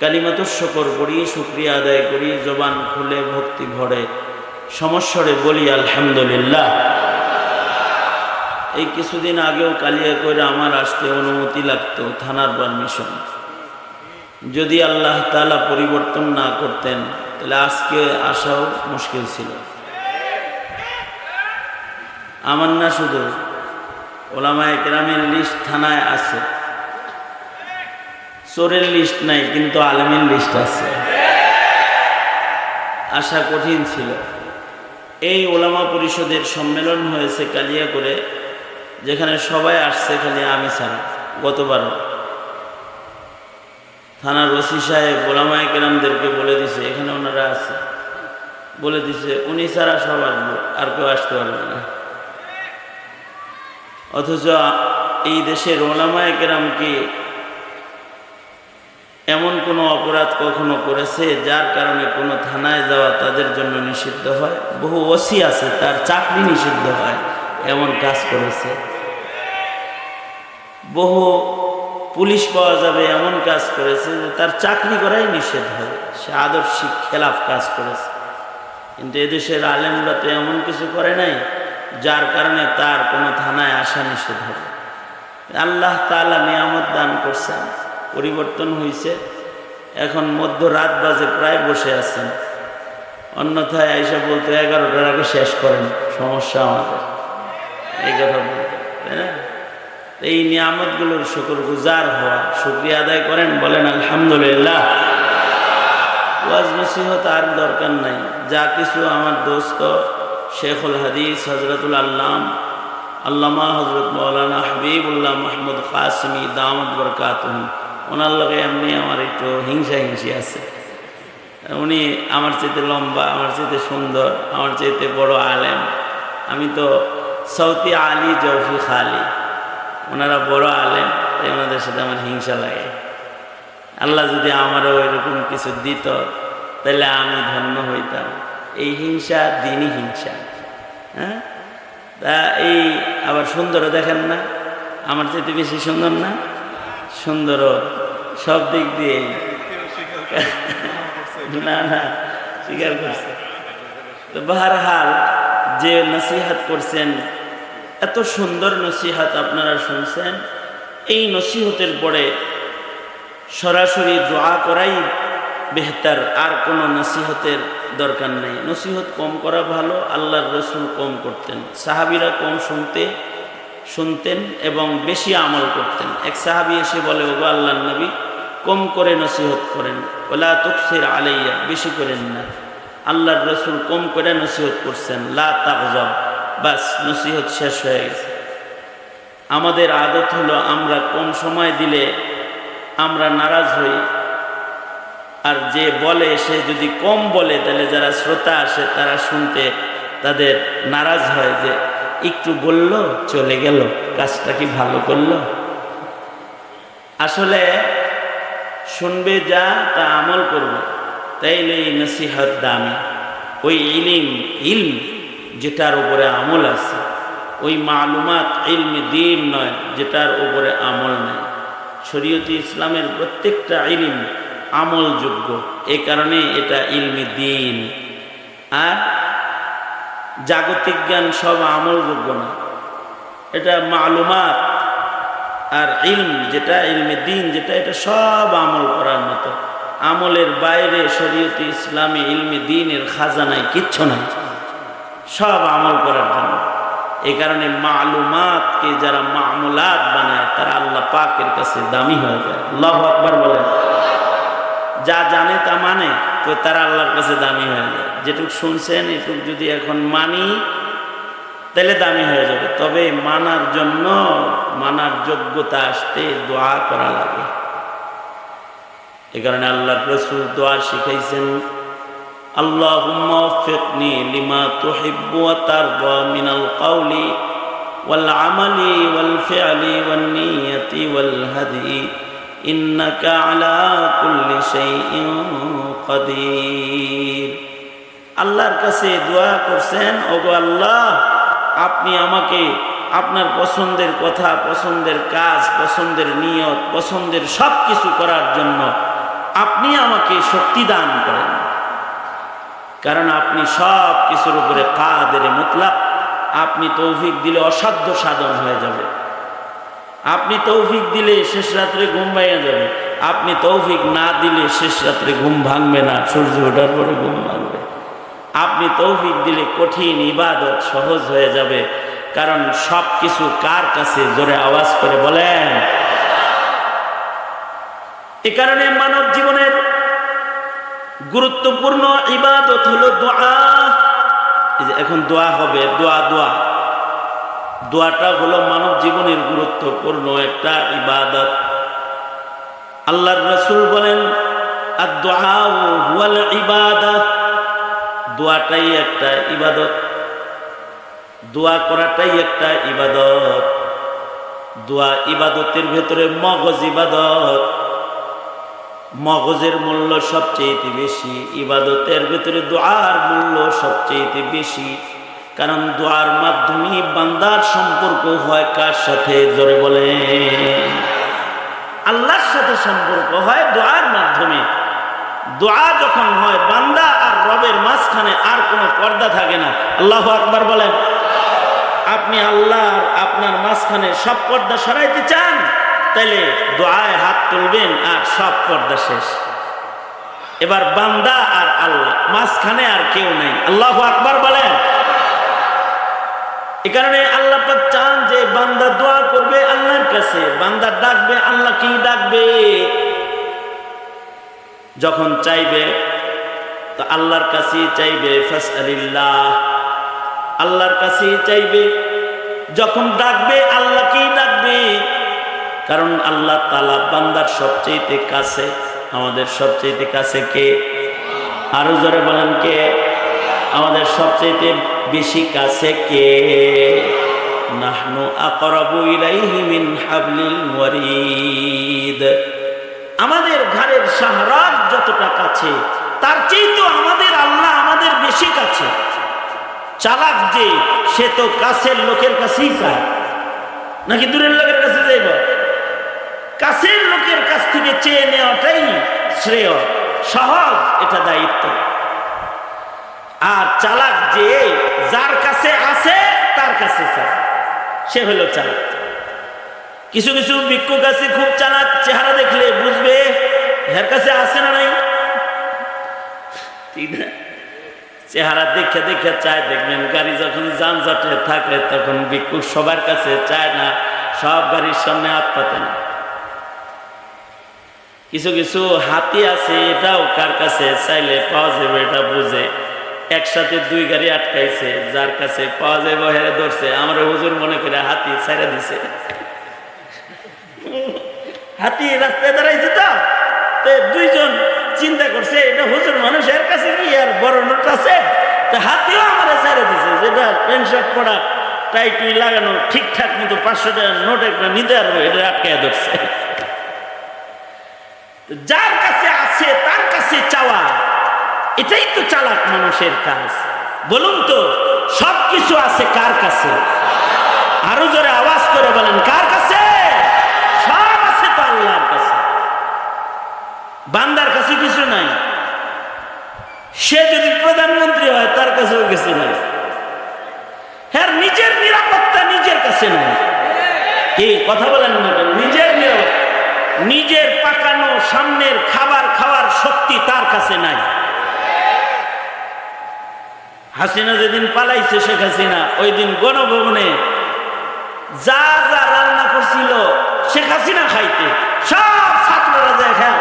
কালিমাত শকর করি শুক্রিয়া আদায় করি, জবান খুলে ভক্তি ভরে। সমস্বরে বলি, আলহামদুলিল্লাহ। এই কিছুদিন আগেও কালিয়া করে আমার আসতে অনুমতি লাগতো, থানার পারমিশন। যদি আল্লাহ তালা পরিবর্তন না করতেন, তাহলে আজকে আসাও মুশকিল ছিল। আমার না শুধু ওলামায় গ্রামের লিস্ট থানায় আছে। চোরের লিস্ট নাই, কিন্তু আলেমের লিস্ট আছে। আসা কঠিন ছিল। এই ওলামা পরিষদের সম্মেলন হয়েছে কালিয়া করে যেখানে সবাই আসছে খালি আমি ছাড়া গতবারও থানার ওসি সাহেব ওলামায় কেরামদেরকে বলে দিছে, এখানে ওনারা আছে। বলে দিছে, উনি ছাড়া সব আসব আর কেউ আসতে পারবে না। অথচ এই দেশের ওলামায় কেরাম কি এমন কোনো অপরাধ কখনো করেছে যার কারণে কোনো থানায় যাওয়া তাদের জন্য নিষিদ্ধ হয়? বহু ওসি আছে, তার চাকরি নিষিদ্ধ হয়, এমন কাজ করেছে। বহু পুলিশ পাওয়া যাবে, এমন কাজ করেছে যে তার চাকরি করাই নিষেধ হবে সে আদর্শিক খেলাফ কাজ করেছে। কিন্তু এদেশের আলেমরা তো এমন কিছু করে নাই, যার কারণে তার কোনো থানায় আসা নিষেধ হবে। আল্লাহ তালা নিয়ামত দান করছেন। পরিবর্তন হয়েছে এখন মধ্যরাত বাজে, প্রায় বসে আছেন। অন্যথায় আইসা বলতে, এগারোটার আগে শেষ করেন, সমস্যা আমাদের। এই কথা বলতে, তাই না? এই নিয়ামতগুলোর শুকুর গুজার হওয়া, শুক্রিয়া আদায় করেন, বলেন, আলহামদুলিল্লাহ। ওয়াজ নসিহত আর দরকার নাই। যা কিছু আমার দোস্ত শেখুল হাদিস হজরতুল আল্লাম, আল্লামা হজরত মৌলানা হাবিবুল্লাহ মাহমুদ কাসমি দামদ বরকাত ওনার লগে এমনি আমার একটু হিংসা হিংসি আছে। উনি আমার চাইতে লম্বা, আমার চাইতে সুন্দর, আমার চাইতে বড় আলেম। আমি তো সৌতি আলী জৌফি খালি ওনারা বড় আলেম, তাই ওনাদের সাথে আমার হিংসা লাগে। আল্লাহ যদি আমারও এরকম কিছু দিত, তাহলে আমি ধন্য হইতাম। এই হিংসা দিনই হিংসা। হ্যাঁ? তা এই আবার সুন্দরও দেখেন না? আমার চাইতে বেশি সুন্দর না? সুন্দরও সব দিক দিয়ে। না না, স্বীকার করছে। তো বাহারহাল যে নসিহাত করছেন, এত সুন্দর নসিহাত আপনারা শুনছেন, এই নসিহতের পরে সরাসরি দোয়া করাই বেহতার, আর কোনো নসিহতের দরকার নেই। নসিহত কম করা ভালো, আল্লাহর রসুল কম করতেন। সাহাবিরা কম শুনতে, শুনতেন এবং বেশি আমল করতেন। এক সাহাবি এসে বলে, ওগো আল্লাহ নবী কম করে নসিহত করেন। ওলা তফসির আলাইয়া, বেশি করেন না। আল্লাহর রসুল কম করে নসিহত করছেন। লা তাকজব বাস নসিহত শেষ হয়ে গেছে। আমাদের আদত হলো আমরা কম সময় দিলে আমরা নারাজ হই। আর যে বলে, সে যদি কম বলে, তাহলে যারা শ্রোতা আসে, তারা শুনতে তাদের নারাজ হয় যে, একটু বলল, চলে গেল, কাজটা কি ভালো করল? আসলে শুনবে যা, তা আমল করবে। তাইলে এই নসিহত দামি। ওই ইলিম, ইলম যেটার উপরে আমল আছে। ওই মালুমাত ইলমে দিন নয়, যেটার উপরে আমল নেই। শরীয়তি ইসলামের প্রত্যেকটা ইলিম আমলযোগ্য। এ কারণে এটা ইলমে দিন। আর জাগতিক জ্ঞান সব আমলযোগ্য না। এটা মালুমাত আর ইলম যেটা, ইলমে দিন যেটা, এটা সব আমল করার মতো। আমলের বাইরে শরীয়তি ইসলামী ইলমে দিনের খাজানায় কিচ্ছু নাই। সব আমল করার জন্য। এই কারণে মালুমাতকে যারা মামুলাত বানায়, তারা আল্লাহ পাকের কাছে দামি হয়ে যায়। আল্লাহ আকবর বলেন। যা জানে তা মানে তো তারা আল্লাহর কাছে দামি হয়ে যায়। যেটুক শুনছেন, এটুক যদি এখন মানি তাহলে দামি হয়ে যাবে তবে মানার জন্য মানার যোগ্যতা আসতে দোয়া করা লাগে এ কারণে আল্লাহর রসুল দোয়া শিখাইছেন اللهم وفقني لما تحب وترضى من القول والعمل والفعل والنية والهدي إنك على كل شيء قدير আল্লাহর কাছে দোয়া করছেন ওগো আল্লাহ আপনি আমাকে আপনার পছন্দের কথা, পছন্দের কাজ, পছন্দের নিয়ত, পছন্দের সব কিছু করার জন্য আপনি আমাকে শক্তি দান করেন। কারণ আপনি সব কিছুর উপরে কাদের মুতলাক। আপনি তৌফিক দিলে অসাধ্য সাধন হয়ে যাবে। আপনি তৌফিক দিলে শেষ রাত্রে ঘুম ভাঙে যাবে। আপনি তৌফিক না দিলে শেষ রাত্রে ঘুম ভাঙবে না। সূর্য ওঠার পরে ঘুম ভাঙবে। আপনি তৌফিক দিলে কঠিন ইবাদত সহজ হয়ে যাবে। কারণ সব কিছু কার কাছে? জোরে আওয়াজ করে বলেন। এ কারণে মানব জীবনের গুরুত্বপূর্ণ ইবাদত হলো দোয়া। এখন দোয়া হবে, দোয়া দোয়া। দোয়াটা হলো মানব জীবনের গুরুত্বপূর্ণ একটা ইবাদত। আল্লাহর রসুল বলেন আর দোয়া ইবাদত দোয়াটাই একটা ইবাদত। দোয়া করাটাই একটা ইবাদত। দোয়া ইবাদতের ভেতরে মগজ ইবাদত। মগজের মূল্য সবচেয়ে বেশি, ইবাদতের ভেতরে দোয়ার মূল্য সবচেয়ে বেশি। কারণ দোয়ার মাধ্যমে বান্দার সম্পর্ক হয় কার সাথে? জোরে বলে আল্লাহর সাথে সম্পর্ক হয় দোয়ার মাধ্যমে। দোয়া যখন হয়, বান্দা আর রবের মাঝখানে আর কোনো পর্দা থাকে না। আল্লাহ আকবার বলেন, আপনি আল্লাহ আপনার মাঝখানে সব পর্দা সরাইতে চান, তাইলে দোয়ায় হাত তুলবেন আর সব পর্দা শেষ। এবার বান্দা আর আল্লাহ, মাঝখানে আর কেউ নেই। আল্লাহ আকবার বলেন। এ কারণে আল্লাহ চান যে বান্দা দোয়া করবে আল্লাহর কাছে, বান্দা ডাকবে, আল্লাহ কি ডাকবে? যখন চাইবে, তো আল্লাহর কাছেই চাইবে, ফাসআলিল্লাহ। আল্লাহর কাছেই চাইবে, যখন ডাকবে, আল্লাহকেই ডাকবে। কারণ আল্লাহ তালা বান্দার সবচেয়ে কাছে, আমাদের সবচেয়ে কাছে কে? আরও জোরে বলেন কে? আমাদের সবচেয়ে বেশি কাছে কে? নাহনু আকরাবু ইলাইহি মিন হাবলিল ওয়ারিদ। আমাদের ঘরের শাহরাগ যতটা কাছে, তার চেয়ে তো আমাদের আল্লাহ আমাদের বেশি কাছে। চালাক যে, সে তো কাছের লোকের কাছেই চায় নাকি দূরের লোকের কাছে যাইব? কাছের লোকের কাছ থেকে চেয়ে নেওয়াটাই শ্রেয়, সহজ এটা দায়িত্ব। আর চালাক যে, যার কাছে আছে, তার কাছে চায় সে হলো চালাক। কিছু কিছু ভিক্ষুক আছে, খুব চালাক চেহারা দেখলে বুঝবে, এর কাছে আছে না নাই? ঠিক না? চেহারা দেখে দেখে চায়, দেখবেন গাড়ি যখন যানজটে থাকে তখন ভিক্ষুক সবার কাছে চায় না, সব গাড়ির সামনে হাত পাতে না। কিছু কিছু হাতি আছে, এটাও কার কাছে চাইলে পাওয়া যাবে, এটা বুঝে। একসাথে দুই গাড়ি আটকাইছে, যার কাছে পাওয়া যাবে, হেরে ধরছে। আমার হুজুর মনে করে হাতি ছাইরা দিছে। হাতি রাস্তায় দাঁড়াইছে তো। দুইজন চিন্তা করছে, এটা হুজুর মানুষ এর কাছে কি আর বড় নোট আছে? হাতিও আমার ছেড়ে দিছে যেটা প্যান্ট শার্ট পরা, টাই লাগানো, ঠিকঠাক মতো পাঁচশো টাকা নোট একটা নিতে পারব এটা আটকায় ধরছে। যার কাছে আছে, তার কাছে চাওয়া, এটাই তো চালাক মানুষের কাজ। বলুন তো সব কিছু আছে কার কাছে? আরও জোরে আওয়াজ করে বলেন, কার কাছে সব আছে তো আল্লাহর কাছে বান্দার কাছে কিছু নাই। সে যদি প্রধানমন্ত্রী হয়, তার কাছেও কিছু নাই। হ্যাঁ নিজের নিরাপত্তা নিজের কাছে নাই। কি কথা বলেন নিজের নিরাপত্তা, নিজের পাকানো সামনের খাবার খাওয়ার শক্তি তার কাছে নাই। হাসিনা যেদিন পালাইছে, শেখ হাসিনা ওই দিন গণভবনে যা যা রান্না করছিল, শেখ হাসিনা খাইতে। সব ছাত্ররা যায় খেয়া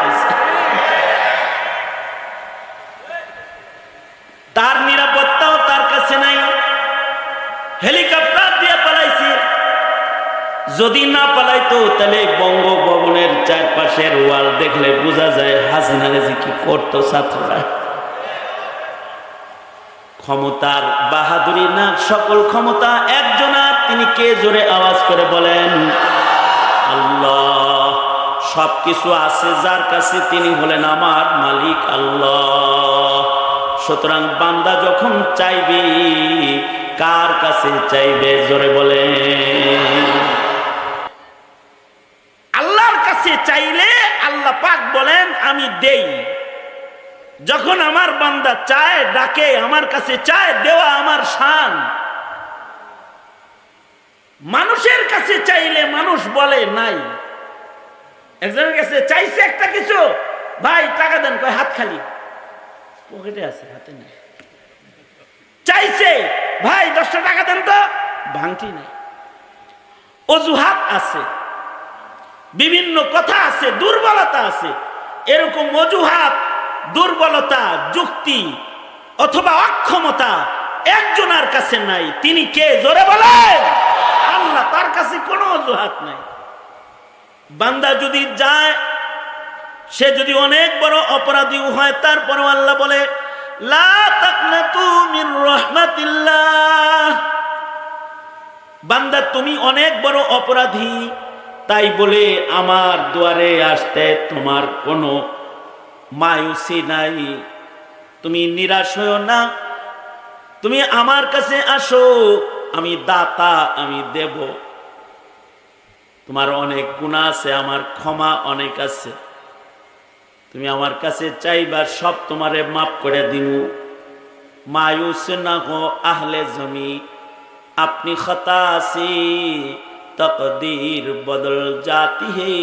যদি না পালাইতো, তাহলে বঙ্গভবনের চারপাশের ওয়াল দেখলে বোঝা যায় হাসিনা যে কি করতো ছাত্ররা। ক্ষমতার বাহাদুরি না, সকল ক্ষমতা একজনা, তিনি কে জোরে আওয়াজ করে বলেন, আল্লাহ। সব কিছু আছে যার কাছে তিনি হলেন আমার মালিক, আল্লাহ। সুতরাং বান্দা যখন চাইবে, কার কাছে চাইবে, জোরে বলেন আমি দেই। যখন আমার বান্দা চায়, ডাকে, আমার কাছে চায়, দেওয়া আমার শান। মানুষের কাছে চাইলে মানুষ বলে, নাই। একজনের কাছে চাইছে একটা কিছু, ভাই, টাকা দেন। কয়, হাত খালি। পকেটে আছে, হাতে নেই। চাইছে, ভাই, দশটা টাকা দেন তো। ভাঙটি নাই। অজুহাত আছে। বিভিন্ন কথা আছে, দুর্বলতা আছে। এরকম অজুহাত, দুর্বলতা, যুক্তি অথবা অক্ষমতা একজনের কাছে নাই। তিনি কে? জোরে বলেন। আল্লাহ, তার কাছে কোনো অজুহাত নাই। বান্দা যদি যায়, সে যদি অনেক বড় অপরাধী হয়, তারপরও আল্লাহ বলে বান্দা, তুমি অনেক বড় অপরাধী তাই বলে আমার দুয়ারে আসতে তোমার কোনো মায়ুসি নাই। তুমি নিরাশ হও না। তুমি আমার কাছে আসো, আমি দাতা, আমি দেব। তোমার অনেক গুণা আছে, আমার ক্ষমা অনেক আছে। তুমি আমার কাছে চাইবা, সব তোমারে মাফ করে দিমু। মায়ুস না হো আহলে জমি। আপনি তকদীর বদল জাতি হে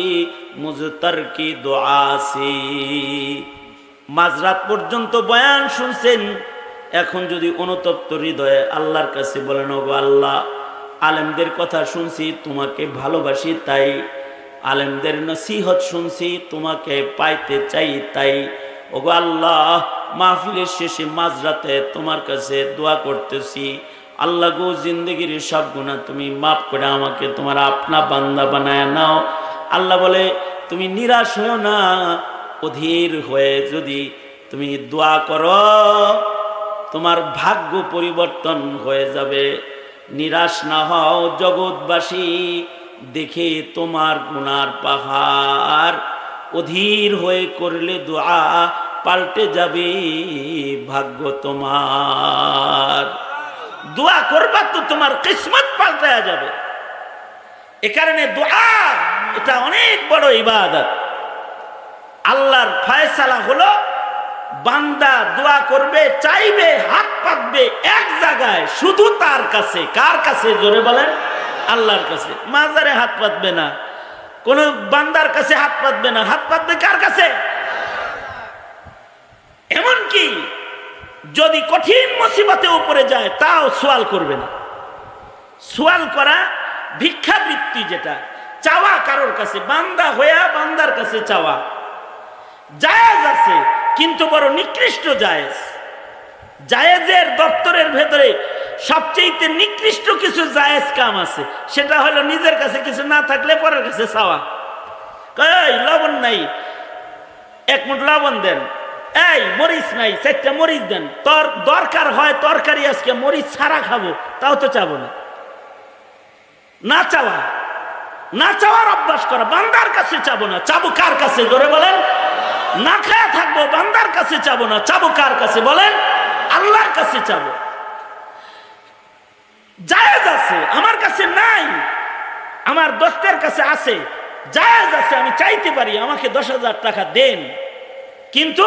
মুজতর কি দোয়াসি মাঝরাত পর্যন্ত বয়ান শুনছেন, এখন যদি অনুতপ্ত হৃদয়ে আল্লাহর কাছে বলেন ও গো আল্লাহ, আলেমদের কথা শুনছি, তোমাকে ভালোবাসি তাই, আলেমদের নসিহত শুনছি, তোমাকে পাইতে চাই তাই। ওগো আল্লাহ, মাহফিলের শেষে মাঝরাতে তোমার কাছে দোয়া করতেছি আল্লাহ গো, জিন্দগির সব গুণা তুমি মাফ করে আমাকে, তোমার আপনা বান্দা বানায় নাও। আল্লাহ বলে, তুমি নিরাশ হও না, অধীর হয়ে যদি তুমি দোয়া করো, তোমার ভাগ্য পরিবর্তন হয়ে যাবে। নিরাশ না হও জগৎবাসী, দেখে তোমার গুনার পাহাড়। অধীর হয়ে করলে দোয়া পাল্টে যাবে, ভাগ্য তোমার। দোয়া করবা তো তোমার কিসমত পাল্টে যাবে। এ কারণে দোয়া, এটা অনেক বড় ইবাদত। আল্লাহর ফয়সালা হলো, বান্দা দোয়া করবে, চাইবে, হাত পাতবে এক জায়গায়, শুধু তার কাছে। কার কাছে, জোরে বলেন? আল্লাহর কাছে। মাজারে হাত পাতবে না। কোন বান্দার কাছে হাত পাতবে না। হাত পাতবে কার কাছে? এমন কি যদি কঠিন মুসিবতে উপরে যায়, তাও সোয়াল করবে না। সোয়াল করা ভিক্ষাবৃত্তি যেটা, চাওয়া কারোর কাছে, বান্দা হইয়া বান্দার কাছে চাওয়া। জায়েজ আছে, কিন্তু বড় নিকৃষ্ট জায়েজ। জায়েজের দপ্তরের ভেতরে সবচেয়ে নিকৃষ্ট কিছু জায়েজ কাম আছে, সেটা হলো নিজের কাছে কিছু না থাকলে পরের কাছে চাওয়া। এই, লবণ নাই। এক মুঠ লবণ দেন। এই, মরিচ নাই, চারটা মরিচ দেন। তোর দরকার হয় তরকারি আজকে, মরিচ ছাড়া খাব, তাও তো চাবো না। না চাওয়া, না চাওয়ার অভ্যাস করা, বান্দার কাছে চাবো না। চাবো কার কাছে, জোরে বলেন? না খায়া থাকব, বান্দার কাছে চাবো না। চাবো কার কাছে, বলেন? আল্লাহর কাছে চাবো। জায়েজ আছে, আমার কাছে নাই, আমার দোস্তের কাছে আছে। জায়েজ আছে, আমি চাইতে পারি, আমাকে দশ হাজার টাকা দেন। কিন্তু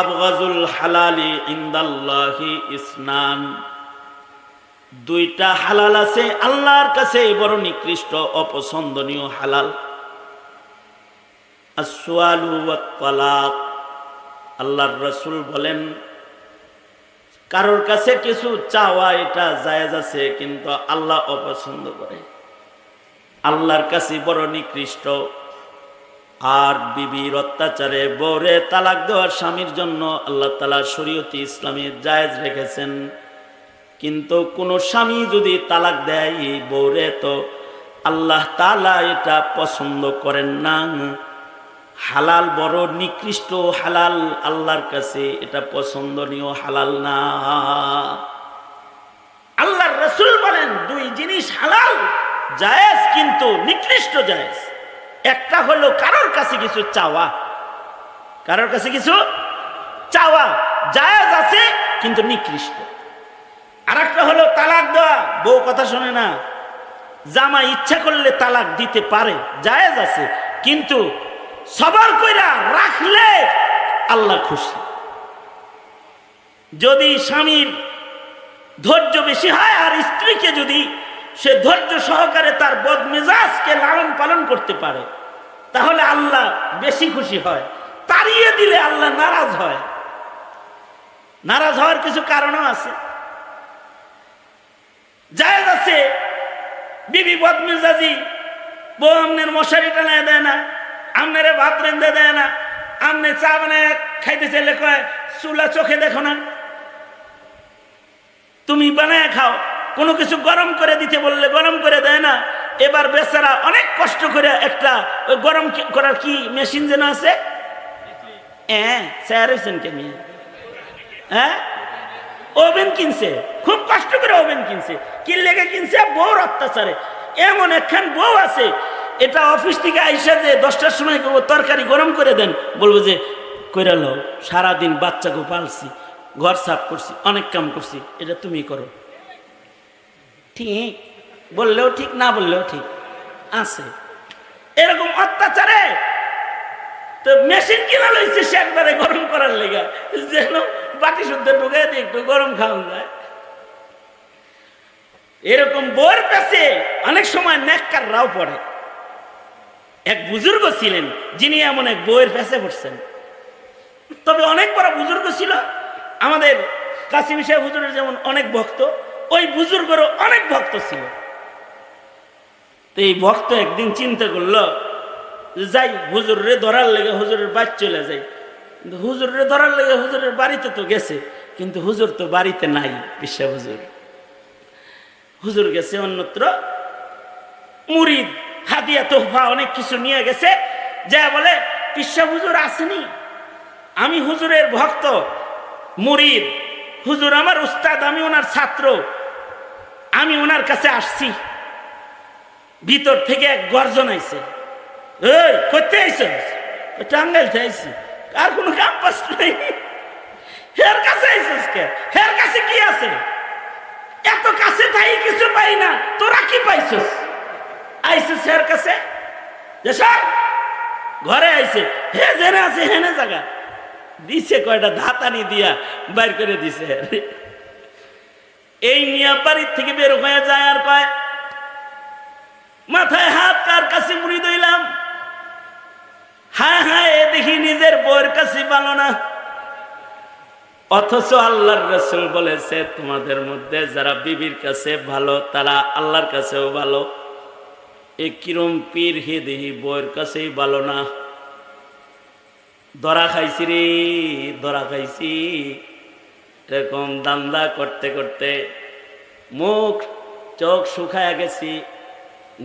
আবগাজুল হালালি ইন্দাল্লাহি ইসনান। দুইটা হালাল আছে, আল্লাহর কাছে বড় নিকৃষ্ট, অপছন্দনীয় হালাল। তালাক আল্লাহর রসুল বলেন, কারোর কাছে কিছু চাওয়া, এটা জায়েজ আছে, কিন্তু আল্লাহ অপছন্দ করে। আল্লাহর কাছে বড় নিকৃষ্ট। আর বিবির অত্যাচারে বৌরে তালাক দেওয়ার স্বামীর জন্য আল্লাহ তালা শরীয়তি ইসলামী জায়েজ রেখেছেন। কিন্তু কোনো স্বামী যদি তালাক দেয় বৌরে তো আল্লাহ তালা এটা পছন্দ করেন না। হালাল বড় নিকৃষ্ট হালাল আল্লাহর কাছে এটা পছন্দনীয় হালাল না। আল্লাহর রসুল বলেন, দুই জিনিস হালাল, জায়েজ কিন্তু নিকৃষ্ট জায়েজ। একটা হলো কারোর কাছে কিছু চাওয়া, কারোর কাছে কিছু চাওয়া, জায়েজ আছে কিন্তু নিকৃষ্ট। আর একটা হলো তালাক দেওয়া, বউ কথা শোনে না, জামা ইচ্ছা করলে তালাক দিতে পারে, জায়েজ আছে, কিন্তু সবার কইরা রাখলে আল্লাহ খুশি। যদি স্বামীর ধৈর্য বেশি হয় আর স্ত্রীকে যদি সে ধৈর্য সহকারে তার বদমেজাজকে লালন পালন করতে পারে। তাহলে আল্লাহ বেশি খুশি হয়। তাড়িয়ে দিলে আল্লাহ নারাজ হয়। নারাজ হওয়ার কিছু কারণও আছে। জায়েজ আছে, বিবি বদমেজাজি বউ আমনের মশারি টানায় দেয় না, আমনেরে ভাত রেঁধে দেয় না, আমনে চা বানায় খাইতে চাইলে কয় চুলা চোখে দেখো না। তুমি বানায় খাও কোনো কিছু গরম করে দিতে বললে গরম করে দেয় না। এবার বেচারা অনেক কষ্ট করে একটা ওই গরম করার কি মেশিন যেন আছে? হ্যাঁ স্যার হয়েছেন কে হ্যাঁ? ওভেন কিনছে। খুব কষ্ট করে ওভেন কিনছে। কি লেগে কিনছে, বউর অত্যাচারে। এমন একখান বউ আছে, এটা অফিস থেকে আইসা যে দশটার সময় তরকারি গরম করে দেন, বলব যে, কইরা লো সারাদিন বাচ্চাকে পালছি, ঘর সাফ করছি, অনেক কাম করছি, এটা তুমি করো। ঠিক, বললেও ঠিক, না বললেও ঠিক, আছে। এরকম অত্যাচারে তো মেশিন কিনা লইছে সে একবারে গরম করার লেগে, যেন বাটি শুদ্ধ ঢুকে দিয়ে একটু গরম খাওয়া যায়। এরকম বোর কাছে অনেক সময় নেককার রাও পড়ে। এক বুজুর্গ ছিলেন, যিনি এমন এক বইয়ের পেছে পড়ছেন। তবে অনেক বড় বুজুর্গ ছিল, আমাদের কাশিম সাহেব হুজুরের যেমন অনেক ভক্ত ওই বুজুর্গরও অনেক ভক্ত ছিল। তো এই ভক্ত একদিন চিন্তা করল যাই হুজুরে ধরার লেগে হুজুরের বাড়ি চলে যাই। কিন্তু হুজুরে ধরার লেগে হুজুরের বাড়িতে তো গেছে, কিন্তু হুজুর তো বাড়িতে নাই, বিশ্বা হুজুর। হুজুর গেছে অন্যত্র। মুরিদ, হাদিয়া, তোহফা অনেক কিছু নিয়ে গেছে, যা বলে পিসা হুজুর আসেনি। আমি হুজুরের ভক্ত, মুরিদ। হুজুর আমার উস্তাদ, আমি ওনার ছাত্র। আমি ওনার কাছে আসছি। ভিতর থেকে এক গর্জন আইছে। এই করতে আইসস টাঙ্গাইলতে আইছি। আর কোনো ক্যাম্পাস নেই। হের কাছে আইসস কে? হের কাছে কি আছে? এত কাছে তাই কিছু পাই না। তোরা কি পাইছস? আইসস হের কাছে? সর, ঘরে আইছে। হে জেনে আছে, হেনে জায়গা দিছে কয়টা ধাতানি দিয়া, বাইর করে দিছে এই নিয়া বাড়ির থেকে বের হয়ে যায় আর কয়, মাথায় হাত কার কাছে মুড়ি দইলাম হ্যাঁ হ্যাঁ এ দেখি নিজের বউয়ের কাছে পালো না। অথচ আল্লাহর রসুল বলেছে, তোমাদের মধ্যে যারা বিবির কাছে ভালো, তারা আল্লাহর কাছেও ভালো। এ কিরম পীর, হে দেহি বউয়ের কাছেই ভালো না। দরা খাইছি রে দরা খাইছি। এরকম দান্দা করতে করতে মুখ, চোখ শুকায় গেছি।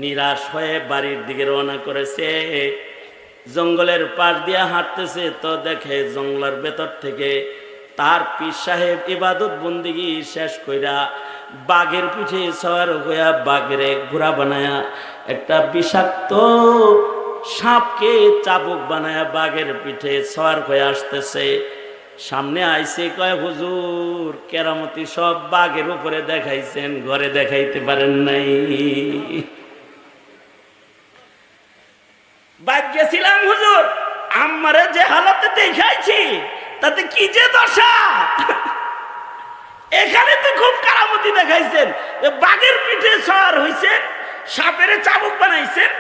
নিরাশ হয়ে বাড়ির দিকে রওনা করেছে। জঙ্গলের পাশ দিয়ে হাঁটতেছে তো দেখে জঙ্গলের ভেতর থেকে তার পীর সাহেব ইবাদত বন্দিগি শেষ কইরা বাঘের পিঠে সওয়ার হইয়া বাঘের ঘোড়া বানায়া, একটা বিষাক্ত সাপকে চাবুক বানায়া বাঘের পিঠে সওয়ার হয়ে আসতেছে। সামনে আইসে কয়, হুজুর, কেরামতি সব বাঘের উপরে দেখাইছেন, ঘরে দেখাইতে পারেন নাই। বাদ গেছিলাম, হুজুর আমারে যে হালতে দেখাইছি, তাতে কি যে দশা? এখানে তো খুব কারামতি দেখাইছেন। বাঘের পিঠে সর হইছেন সাপের চাবুক বানাইছেন।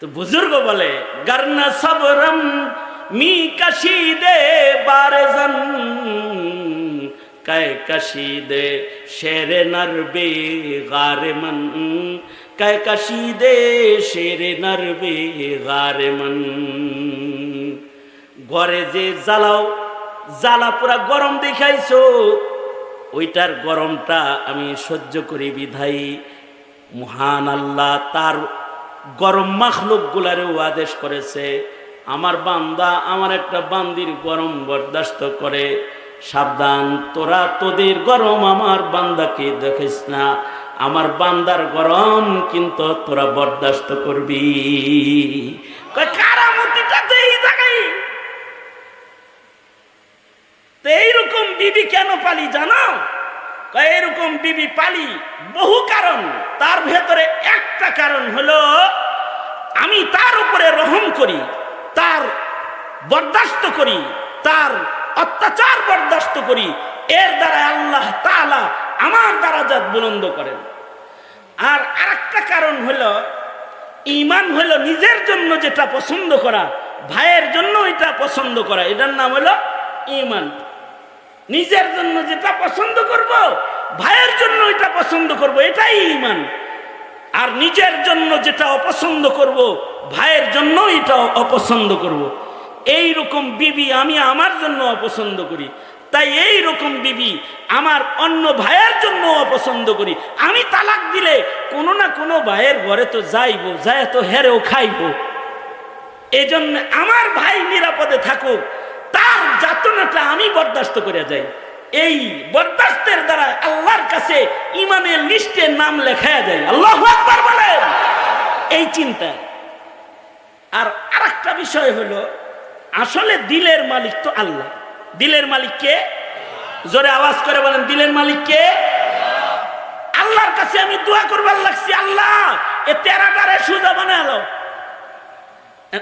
তো বুজুর্গ বলে, গর্না সবরম می কাশি দে کہ کشید شیر نر بے غار من کہ کشید شیر نر بے غار من ঘরে যে জ্বালাও, জ্বালা পুরা গরম দেখাইছো, ওইটার গরমটা আমি সহ্য করি বিধাই মহান আল্লাহ তার গরম মাখলুক গুলারেও আদেশ করেছে। আমার বান্দা আমার একটা বান্দির গরম বরদাস্ত করে, সাবধান, তোরা তোদের গরম আমার বান্দাকে দেখিস না। আমার বান্দার গরম কিন্তু তোরা বরদাস্ত করবি। এইরকম বিবি কেন পালি জানো? বিবি পালি বহু কারণ। তার ভেতরে একটা কারণ হলো, আমি তার উপরে রহম করি। তার বরদাস্ত করি, তার অত্যাচার বরদাস্ত করি, এর দ্বারা আল্লাহ তাআলা আমার দ্বারা দ্বারাজাত বুলন্দ করেন। আর আরেকটা কারণ হল ইমান হলো নিজের জন্য যেটা পছন্দ করা, ভাইয়ের জন্য এটা পছন্দ করা, এটার নাম হলো ইমান নিজের জন্য যেটা পছন্দ করব, ভাইয়ের জন্য এটা পছন্দ করব, এটাই ইমান আর নিজের জন্য যেটা অপছন্দ করব, ভাইয়ের জন্য এটা অপছন্দ করব। এই রকম বিবি আমি আমার জন্য অপছন্দ করি। তাই এই রকম বিবি আমার অন্য ভাইয়ের জন্য অপছন্দ করি। আমি তালাক দিলে কোনো না কোনো ভাইয়ের ঘরে তো যাইব, যায় তো হেরেও খাইব। এজন্য আমার ভাই নিরাপদে থাকুক, তার যাতনাটা আমি বরদাস্ত করে যাই। এই বরদাস্তের দ্বারা আল্লাহর কাছে ইমানের লিস্টে নাম লেখায়া যায় আল্লাহ আকবার বলেন। এই চিন্তা। আর আরেকটা বিষয় হলো, আসলে দিলের মালিক তো আল্লাহ। দিলের মালিক কে? জোরে আওয়াজ করে বলেন, দিলের মালিক কে? আল্লাহর কাছে আমি দোয়া করবার লাগছি, আল্লাহ, এ তেরাটারে সুজা বানালো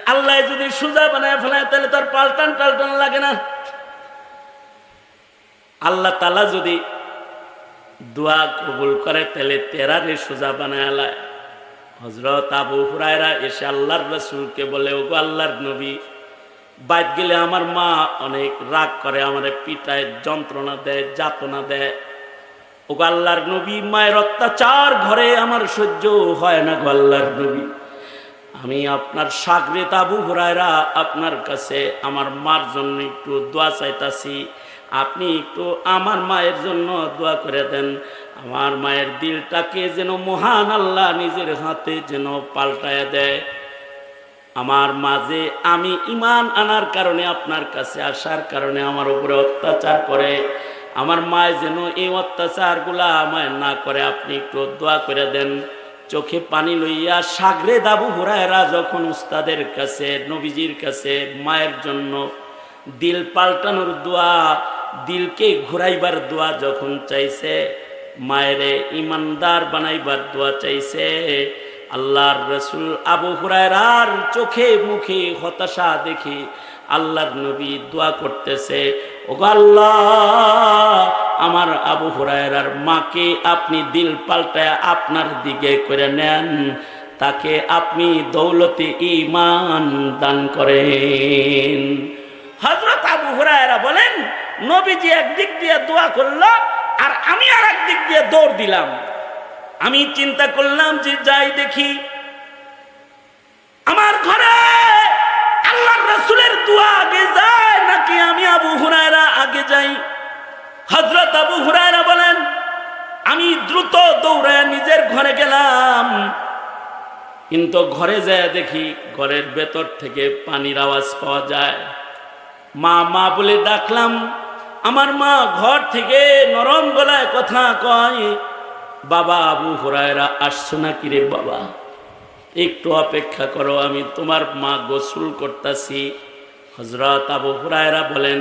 আল্লাহ যদি সুজা বানায় ফেলায়, তাহলে তার পাল্টান টাল্টান লাগে না। আল্লাহ তালা যদি দোয়া কবুল করে, তাহলে তেরারে সোজা বানায় আলায় হজরত আবু হুরায়রা এসে আল্লাহর রসুলকে বলে, ওগো আল্লাহর নবী বাইত গেলে আমার মা অনেক রাগ করে, আমার পিটায়, যন্ত্রণা দেয়, যাতনা দেয়। ওগো আল্লাহর নবী, মায়ের অত্যাচার ঘরে আমার সহ্য হয় না গো আল্লাহর নবী। আমি আপনার সাগরেত আবু হুরায়রা আপনার কাছে আমার মার জন্য একটু দোয়া চাইতাছি। আপনি একটু আমার মায়ের জন্য দোয়া করে দেন। আমার মায়ের দিলটাকে যেন মহান আল্লাহ নিজের হাতে যেন পাল্টায় দেয়। আমার মাঝে আমি ইমান আনার কারণে আপনার কাছে আসার কারণে আমার উপরে অত্যাচার করে, আমার মায় যেন এই অত্যাচারগুলা আমায় না করে, আপনি একটু দোয়া করে দেন। চোখে পানি লইয়া সাগরে দাবু হুরায়রা যখন উস্তাদের কাছে, নবীজির কাছে মায়ের জন্য দিল পাল্টানোর দোয়া দিলকে ঘুরাইবার দোয়া যখন চাইছে, মায়েরে ইমানদার বানাইবার দোয়া চাইছে, আল্লাহর রসুল আবু হুরায়রার চোখে মুখে হতাশা দেখি আল্লাহর নবী দোয়া করতেছে ও আল্লাহ, আমার আবু হুরায়রার মাকে আপনি দিল পাল্টায় আপনার দিকে করে নেন, তাকে আপনি দৌলতে ইমান দান করেন। হজরত আবু হুরায়রা বলেন নবীজি একদিক দিয়ে দোয়া করল, আর আমি আর একদিক দিয়ে দৌড় দিলাম। আমি চিন্তা করলাম যে যাই দেখি, আমার ঘরে আল্লাহ রসুলের দোয়া আগে যায়, নাকি আমি আবু হুরায়রা আগে যাই? হজরত আবু হুরায়রা বলেন, আমি দ্রুত দৌড়ে নিজের ঘরে গেলাম। কিন্তু ঘরে যায় দেখি, ঘরের ভেতর থেকে পানির আওয়াজ পাওয়া যায়। মা মা বলে ডাকলাম আমার মা ঘর থেকে নরম গলায় কথা কয়, বাবা আবু হরায়রা, আসছো না কিরে বাবা? একটু অপেক্ষা করো, আমি তোমার মা গোসল করতেছি। হজরত আবু হুরায়রা বলেন,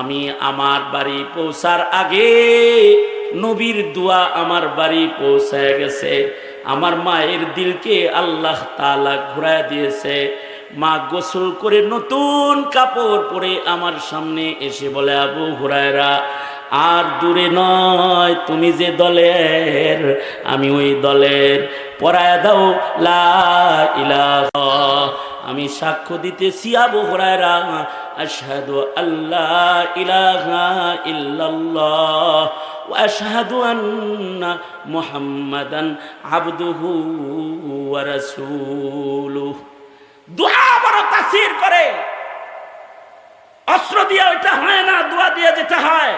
আমি আমার বাড়ি পৌঁছার আগে নবীর দোয়া আমার বাড়ি পৌঁছায় গেছে। আমার মায়ের দিলকে আল্লাহ তালা ঘুরায় দিয়েছে। মা গোসল করে নতুন কাপড় পরে আমার সামনে এসে বলে, আবু হুরায়রা, আর দূরে নয়, তুমি যে দলের, আমি ওই দলের, পরায় দাও, লা আমি সাক্ষ্য দিতেছি, আবু হুরায়রা, আশহাদু আল্লাহ ইলাহা ইল্লাল্লাহ ওয়া আশহাদু আন্না মুহাম্মাদান আবদুহু ওয়া রাসূলুহু। দোয়া বড় তাসির করে। অস্ত্র দিয়ে ওইটা হয় না দোয়া দিয়ে যেটা হয়।